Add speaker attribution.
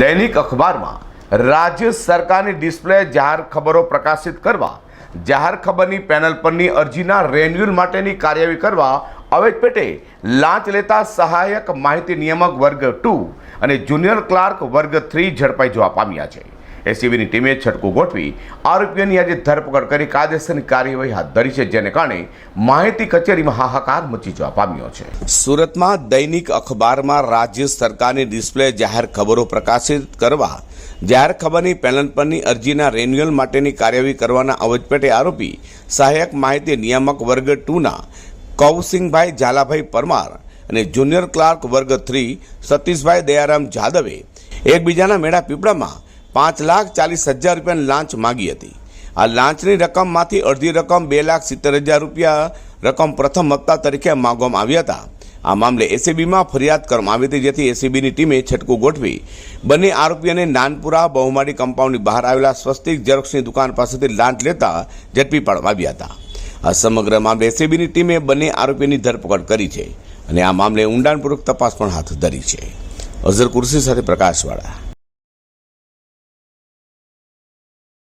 Speaker 1: દૈનિક અખબારમાં, રાજ્ય સરકારની ડિસ્પ્લે જાહેર ખબરો પ્રકાશિત કરવા, જાહેર ખબરની પેનલ પરની અરજીના રેન્યુઅલ માટેની કાર્યવાહી કરવા અવેજ પેટે લાંચ લેતા સહાયક માહિતી નિયામક વર્ગ ટુ અને જુનિયર ક્લાર્ક વર્ગ થ્રી ઝડપાઈ જવા પામ્યા છે. એસીબીની ટીમે છટકું ગોઠવી આરોપીઓની આજે ધરપકડ કરી કાયદેસરની કાર્યવાહી હાથ ધરી છે, જેને કારણે માહિતી કચેરીમાં હાહાકાર મચી જવા પામ્યો છે. સુરતમાં દૈનિક અખબારમાં રાજ્ય સરકારની ડિસ્પ્લે જાહેર ખબરો પ્રકાશિત કરવા, જાહેર ખબરની પેનલ પરની અરજીના રેન્યુઅલ માટેની કાર્યવાહી કરવાના અવજપેટે આરોપી સહાયક માહિતી નિયામક વર્ગ ટુના કૌસિંગભાઈ ઝાલાભાઈ પરમાર અને જુનિયર ક્લાર્ક વર્ગ થ્રી સતીશભાઈ દયારામ જાદવે એકબીજાના મેળા પીપળામાં પાંચ લાખ ચાલીસ હજાર રૂપિયાની લાંચ માગી હતી. આ લાંચની રકમમાંથી અડધી રકમ બે લાખ સિત્તેર હજાર રૂપિયા રકમ પ્રથમ હપ્તા તરીકે માગવામાં આવ્યા હતા. આ મામલે એસીબીમાં ફરિયાદ કરવામાં આવી હતી, જેથી એસીબીની ટીમે છટકું ગોઠવી બંને આરોપીઓને નાનપુરા બહુમાળી કમ્પાઉન્ડની બહાર આવેલા સ્વસ્તિક ઝેરોક્ષની દુકાન પાસેથી લાંચ લેતા ઝડપી પાડવામાં આવ્યા હતા. આ સમગ્ર મામલે એસીબીની ટીમે બંને આરોપીની ધરપકડ કરી છે અને આ મામલે ઊંડાણપૂર્વક તપાસ પણ હાથ ધરી છે. અઝર કુર્સી સાથે પ્રકાશવાળા.